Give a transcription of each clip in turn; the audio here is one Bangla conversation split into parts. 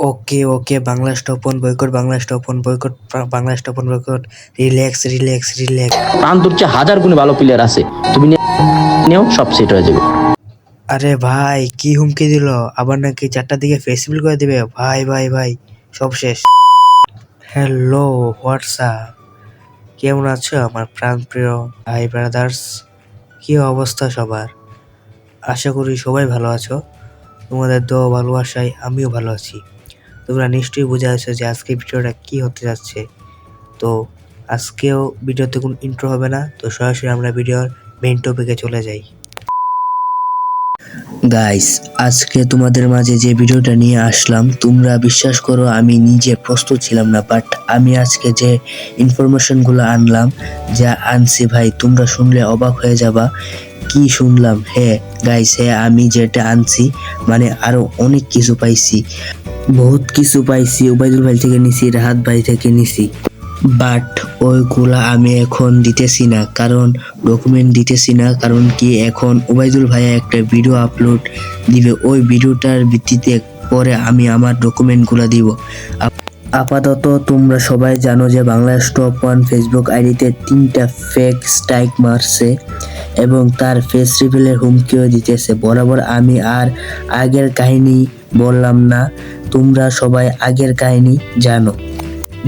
ওকে okay Bangla স্টপন boycott Bangla স্টপন boycott Bangla স্টপন boycott relax relax relax প্রাণ তোর চেয়ে হাজার গুণে ভালো প্লেয়ার আছে। তুমি নেও সব সেট হয়ে যাবে। আরে ভাই কি হুমকি দিল? আবার নাকি চারটার দিকে ফেসিবল করে দিবে? ভাই ভাই ভাই সব শেষ। হ্যালো হোয়াটসঅ্যাপ কেমন আছো আমার প্রাণপ্রিয় ভাই ব্রাদার্স কি অবস্থা সবার? আশা করি সবাই ভালো আছো। তোমাদের দোয়া ভালোবাসায় আমিও ভালো আছি। তোমরা নিশ্চয়ই বুঝে আছো যে আজকে ভিডিওটা কি হতে যাচ্ছে। তো আজকেও ভিডিওতে কোনো ইন্ট্রো হবে না, তো সরাসরি আমরা ভিডিওর মেইন টপিকে চলে যাই। গাইস আজকে তোমাদের মাঝে যে ভিডিওটা নিয়ে আসলাম, তোমরা বিশ্বাস করো আমি নিজে প্রস্তুত ছিলাম না বাট আমি আজকে যে ইনফরমেশনগুলো আনলাম, যা আনছি ভাই, তোমরা শুনলে অবাক হয়ে যাবা। কি শুনলাম? হ্যাঁ গাইস হ্যাঁ আমি যেটা আনছি মানে আরও অনেক কিছু পাইছি। বহুত কিছু পাইছি, ওবায়দুল ভাই থেকে নিছি, রাহাত ভাই থেকে নিছি। বাট ওইগুলা আমি এখন দিতেছি না, কারণ ডকুমেন্ট দিতেছি না, কারণ কি এখন ওবায়দুল ভাইয়া একটা ভিডিও আপলোড দিবে। ওই ভিডিওটার ভিত্তিতে পরে আমি আমার ডকুমেন্টগুলো দিব। আপাতত তোমরা সবাই জানো যে বাংলা স্টপ ওয়ান ফেসবুক আইডিতে তিনটা ফেক স্ট্রাইক মারছে এবং তার ফেস রিভিলের হুমকিও দিতেছে। বরাবর আমি আর আগের কাহিনী বললাম না। তোমরা সবাই আগের কাহিনী জানো।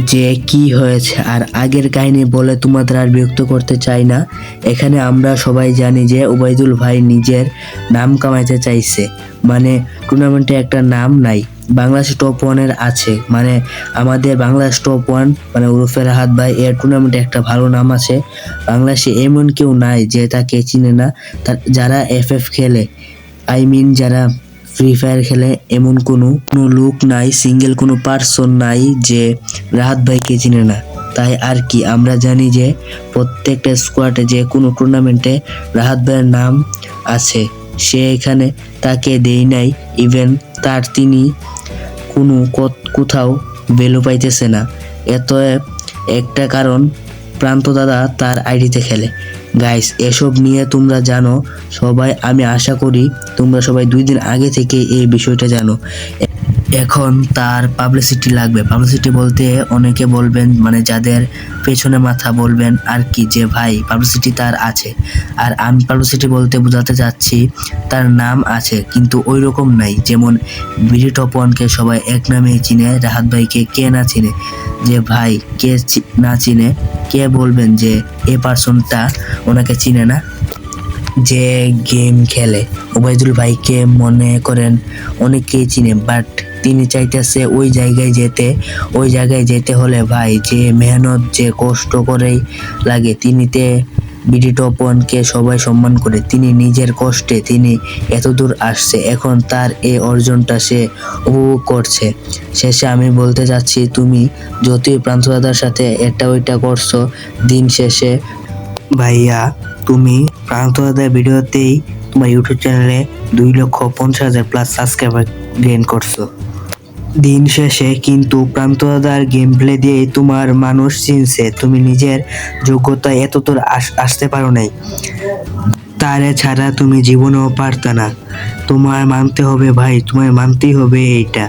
যে কি হয়েছে আর আগের কাহিনী বলে তোমাদের আর বিরক্ত করতে চাই না। এখানে আমরা সবাই জানি যে ওবায়দুল ভাই নিজের নাম কামাইতে চাইছে। মানে টুর্নামেন্টে একটা নাম নাই। বাংলাদেশ টপ ওয়ানের আছে। মানে আমাদের বাংলাদেশ টপ ওয়ান মানে উরফের হাত ভাই, এর টুর্নামেন্টে একটা ভালো নাম আছে। বাংলাদেশে এমন কেউ নাই যে তাকে চিনে না। তার যারা এফ এফ খেলে আই মিন যারা ফ্রি ফায়ার খেলে এমন কোনো কোনো লোক নাই সিঙ্গেল কোনো পার্সন নাই যে রাহাত ভাইকে চিনে না। তাই আর কি, আমরা জানি যে প্রত্যেকটা স্কোয়াডে যে কোনো টুর্নামেন্টে রাহাত ভাইয়ের নাম আছে। সে এখানে তাকে দেই নাই ইভেন তার তিনি কোনো কোথাও ভ্যালু পাইতেছে না। এত একটা কারণ, প্রান্ত দাদা তার আইডিতে খেলে। গাইস এসব নিয়ে তোমরা জানো। সবাই, আমি আশা করি তোমরা সবাই দুই দিন আগে থেকে এই বিষয়টা জানো। এখন তার পাবলিসিটি লাগবে। পাবলিসিটি বলতে অনেকে বলবেন মানে যাদের পেছনে মাথা বলবেন আর কি যে, ভাই পাবলিসিটি তার আছে। আর আমি পাবলিসিটি বলতে বোঝাতে চাচ্ছি, তার নাম আছে, কিন্তু ওই রকম নাই। যেমন বিডি টপ ওয়ানকে সবাই এক নামে চিনে, রাহাত ভাইকে কে না চিনে? যে, ভাই, কে না চিনে? কে বলবেন যে, এ পার্সনটা ওনাকে চিনে না? যে গেম খেলে। ওবায়দুল ভাইকে মনে করেন অনেকেই চিনে বাট তিনি চাইতেছে ওই জায়গায় যেতে। ওই জায়গায় যেতে হলে ভাই যে মেহনত, যে কষ্ট করেই লাগে, তিনিতে বিডি টপনকে সবাই সম্মান করে। তিনি নিজের কষ্টে তিনি এত দূর আসছে, এখন তার এই অর্জনটা সে উপভোগ করছে। শেষে আমি বলতে চাচ্ছি তুমি যতই প্রান্তদাদার সাথে এটা ওইটা করছ, দিন শেষে ভাইয়া তুমি প্রান্তদাদার ভিডিওতেই তোমার ইউটিউব চ্যানেলে দুই লক্ষ পঞ্চাশ হাজার প্লাস সাবস্ক্রাইবার গেইন করছ। দিন শেষে কিন্তু প্রান্তদাদার গেম প্লে দিয়ে তোমার মানুষ চিনছে, তুমি নিজের যোগ্যতা এত তোর আসতে পারো নাই। তারে ছাড়া তুমি জীবনেও পারতা না। তোমার মানতে হবে ভাই তোমার মানতেই হবে এইটা।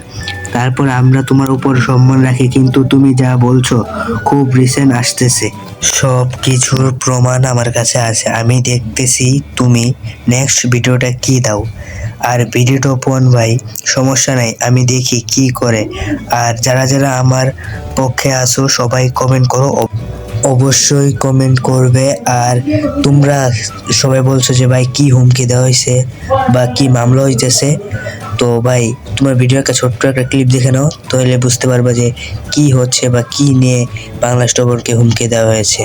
তারপর আমরা তোমার উপর সম্মান রাখি, কিন্তু তুমি যা বলছো খুব রিসেন্ট আসতেছে। সব কিছুর প্রমাণ আমার কাছে আছে। আমি দেখতেছি তুমি নেক্সট ভিডিওটা কি দাও। আর ভিডিওটা টপন ভাই, সমস্যা নাই, আমি দেখি কি করে। আর যারা যারা আমার পক্ষে আসো সবাই কমেন্ট করো। অবশ্যই কমেন্ট করবে। আর তোমরা সবাই বলছো যে, ভাই, কি হুমকি দেওয়া হয়েছে বা কি মামলা হইতেছে? তো ভাই তোমার ভিডিও একটা ছোট্ট একটা ক্লিপ দেখে নাও তাহলে বুঝতে পারবে যে কি হচ্ছে বা কি নিয়ে বাংলা স্টপনকে হুমকি দেওয়া হয়েছে।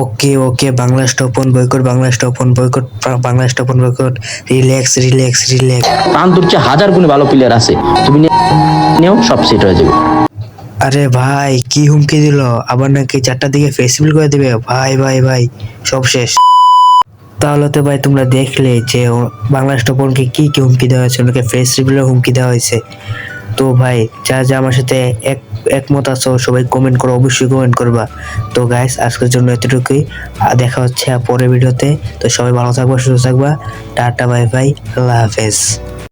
Okay okay Bangla স্টপন boycott Bangla স্টপন boycott Bangla স্টপন boycott relax relax relax প্রাণ তোর চেয়ে হাজার গুণে ভালো প্লেয়ার আছে তুমি নেও সব সেট হয়ে যাবে। আরে ভাই কি হুমকি দিল? আবার নাকি চারটার দিকে ফেসিবল করে দিবে? ভাই ভাই ভাই সব শেষ। তাহলে তো ভাই তোমরা দেখলে যে বাংলাদেশ টপনকে কী কি হুমকি দেওয়া হয়েছে ওনাকে ফেস রিভিলের হুমকি দেওয়া হয়েছে। তো ভাই, যা যা আমার সাথে এক, একমত আছো, সবাই কমেন্ট করো, অবশ্যই কমেন্ট করবা। তো গাইস আজকের জন্য এতটুকুই। দেখা হচ্ছে পরের ভিডিওতে তো। সবাই ভালো থাকবা, সুস্থ থাকবা। টাটা বাই বাই আল্লাহ হাফেজ।